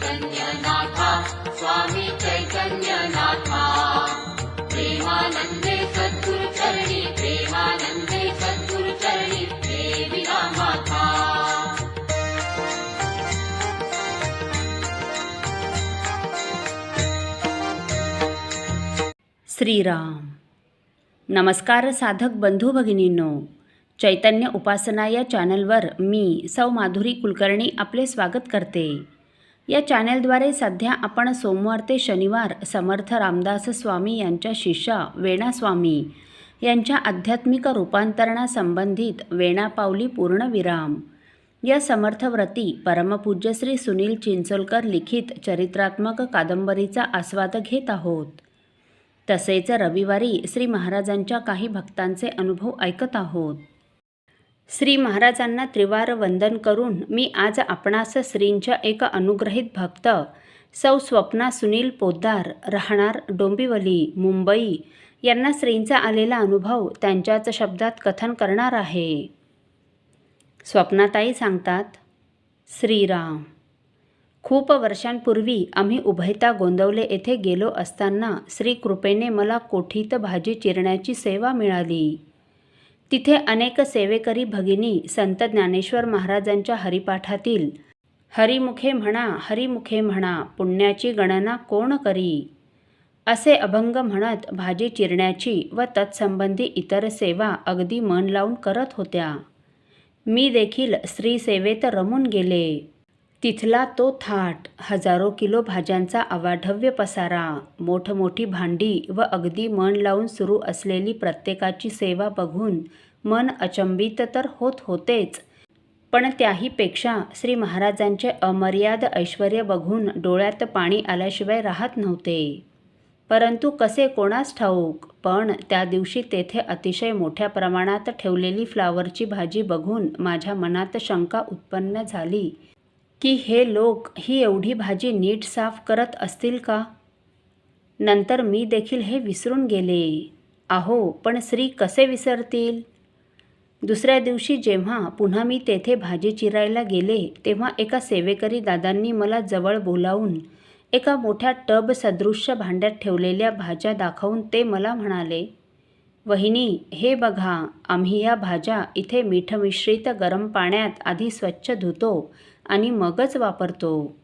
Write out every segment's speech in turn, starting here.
चैतन्यनाथा स्वामी चैतन्यनाथा। प्रेमानन्दे सद्गुरुचरणी प्रेमानन्दे सद्गुरुचरणी माता श्रीराम। नमस्कार साधक बंधू भगिनींनो। चैतन्य उपासना या चॅनलवर मी सौ माधुरी कुलकर्णी आपले स्वागत करते. या चॅनलद्वारे सध्या आपण सोमवार ते शनिवार समर्थ रामदास स्वामी यांच्या शिष्या वेणास्वामी यांच्या आध्यात्मिक रूपांतरणासंबंधित वेणापावली पूर्णविराम. या समर्थव्रती परमपूज्य श्री सुनील चिंचोलकर लिखित चरित्रात्मक कादंबरीचा आस्वाद घेत आहोत. तसेच रविवारी श्री महाराजांच्या काही भक्तांचे अनुभव ऐकत आहोत. श्री महाराजांना त्रिवार वंदन करून मी आज आपणास श्रींच्या एक अनुग्रहित भक्त सौ स्वप्ना सुनील पोद्दार राहणार डोंबिवली मुंबई यांना श्रींचा आलेला अनुभव त्यांच्याच शब्दात कथन करणार आहे. स्वप्नाताई सांगतात श्रीराम खूप वर्षांपूर्वी आम्ही उभयता गोंदवले येथे गेलो असताना श्रीकृपेने मला कोठीत भाजी चिरण्याची सेवा मिळाली. तिथे अनेक सेवेकरी भगिनी संत ज्ञानेश्वर महाराजांच्या हरिपाठातील हरिमुखे म्हणा हरिमुखे म्हणा पुण्याची गणना कोण करी असे अभंग म्हणत भाजी चिरण्याची व तत्संबंधी इतर सेवा अगदी मन लावून करत होत्या. मी देखील स्त्रीसेवेत रमून गेले. तिथला तो थाट हजारो किलो भाज्यांचा अवाढव्य पसारा मोठमोठी भांडी व अगदी मन लावून सुरू असलेली प्रत्येकाची सेवा बघून मन अचंबित तर होत होतेच. पण त्याहीपेक्षा श्री महाराजांचे अमर्याद ऐश्वर बघून डोळ्यात पाणी आल्याशिवाय राहत नव्हते. परंतु कसे कोणास ठाऊक पण त्या दिवशी तेथे अतिशय मोठ्या प्रमाणात ठेवलेली फ्लावरची भाजी बघून माझ्या मनात शंका उत्पन्न झाली. की हे लोक ही एवढी भाजी नीट साफ करत असतील का? नंतर मी देखील हे विसरून गेले. आहो पण श्री कसे विसरतील? दुसऱ्या दिवशी जेव्हा पुन्हा मी तेथे भाजी चिरायला गेले तेव्हा एका सेवेकरी दादांनी मला जवळ बोलावून एका मोठ्या टब सदृश्य भांड्यात ठेवलेल्या भाज्या दाखवून ते मला म्हणाले वहिनी हे बघा आम्ही या भाज्या इथे मीठमिश्रित गरम पाण्यात आधी स्वच्छ धुतो आणि मगच वापरतो.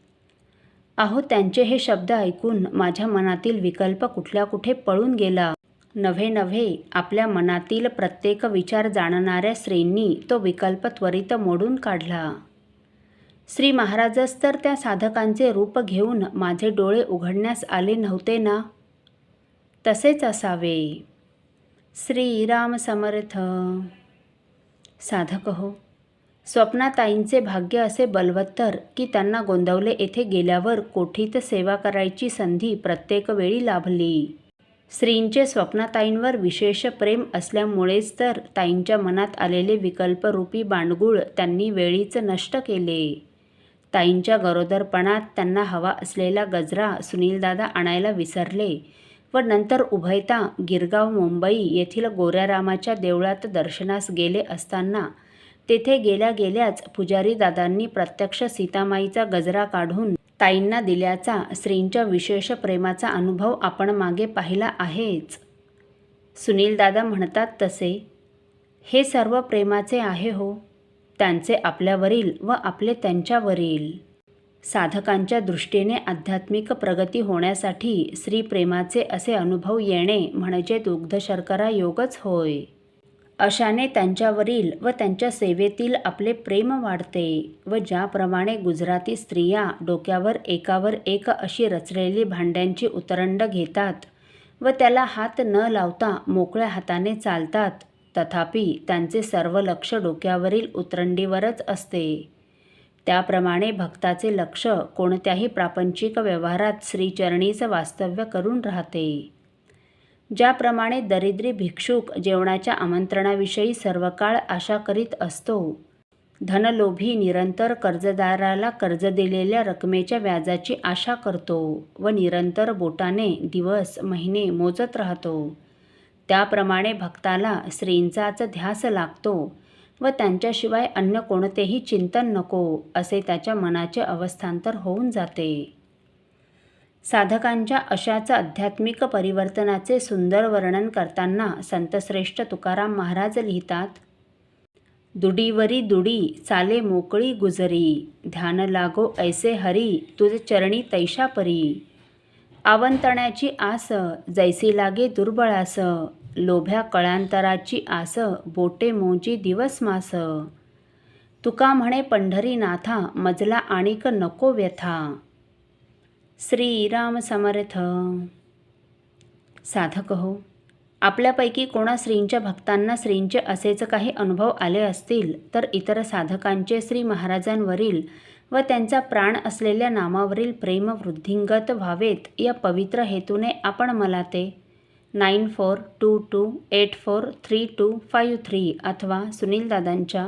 अहो त्यांचे हे शब्द ऐकून माझ्या मनातील विकल्प कुठल्या कुठे पळून गेला. नव्हे नव्हे आपल्या मनातील प्रत्येक विचार जाणणाऱ्या स्त्रींनी तो विकल्प त्वरित मोडून काढला. श्री महाराजच तर त्या साधकांचे रूप घेऊन माझे डोळे उघडण्यास आले नव्हते ना? तसेच असावे. श्रीराम समर्थ. साधक हो स्वप्नाताईंचे भाग्य असे बलवत्तर की त्यांना गोंदवले येथे गेल्यावर कोठीत सेवा करायची संधी प्रत्येक वेळी लाभली. श्रींचे स्वप्नाताईंवर विशेष प्रेम असल्यामुळेच तर ताईंच्या मनात आलेले विकल्परूपी बांडगुळ त्यांनी वेळीच नष्ट केले. ताईंच्या गरोदरपणात त्यांना हवा असलेला गजरा सुनीलदादा आणायला विसरले व नंतर उभयता गिरगाव मुंबई येथील गोऱ्यारामाच्या देवळात दर्शनास गेले असताना तेथे गेल्या गेल्याच पुजारी दादांनी प्रत्यक्ष सीतामाईचा गजरा काढून ताईंना दिल्याचा श्रींच्या विशेष प्रेमाचा अनुभव आपण मागे पाहिला आहेच. सुनीलदादा म्हणतात तसे हे सर्व प्रेमाचे आहे हो त्यांचे आपल्यावरील व आपले त्यांच्यावरील. साधकांच्या दृष्टीने आध्यात्मिक प्रगती होण्यासाठी श्रीप्रेमाचे असे अनुभव येणे म्हणजे दुग्धशर्करा योगच होय. अशाने त्यांच्यावरील व त्यांच्या सेवेतील आपले प्रेम वाढते व ज्याप्रमाणे गुजराती स्त्रिया डोक्यावर एकावर एक अशी रचलेली भांड्यांची उतरंड घेतात व त्याला हात न लावता मोकळ्या हाताने चालतात तथापि त्यांचे सर्व लक्ष डोक्यावरील उतरंडीवरच असते. त्याप्रमाणे भक्ताचे लक्ष कोणत्याही प्रापंचिक व्यवहारात श्रीचरणीचं वास्तव्य करून राहते. ज्याप्रमाणे दरिद्री भिक्षुक जेवणाच्या आमंत्रणाविषयी सर्व काळ आशा करीत असतो. धनलोभी निरंतर कर्जदाराला कर्ज दिलेल्या रकमेच्या व्याजाची आशा करतो व निरंतर बोटाने दिवस महिने मोजत राहतो. त्याप्रमाणे भक्ताला श्रींचाच ध्यास लागतो व त्यांच्याशिवाय अन्य कोणतेही चिंतन नको असे त्याच्या मनाचे अवस्थांतर होऊन जाते. साधकांच्या अशाच आध्यात्मिक परिवर्तनाचे सुंदर वर्णन करताना संतश्रेष्ठ तुकाराम महाराज लिहितात दुडीवरी दुडी चाले मोकळी गुजरी ध्यान लागो ऐसे हरी तुझ चरणी तैशा परी. आवंतण्याची आस जैसी लागे दुर्बळास लोभ्या कळांतराची आस बोटे मोजी दिवस मास. तुका म्हणे पंढरीनाथा मजला आणिक नको व्यथा. श्रीराम समर्थ साधक हो आपल्यापैकी कोणा श्रींच्या भक्तांना श्रींचे असेच काही अनुभव आले असतील तर इतर साधकांचे श्री महाराजांवरील व त्यांचा प्राण असलेल्या नामावरील प्रेम वृद्धिंगत व्हावेत या पवित्र हेतूने आपण मला ते nine four two two eight four three two five three अथवा सुनीलदादांच्या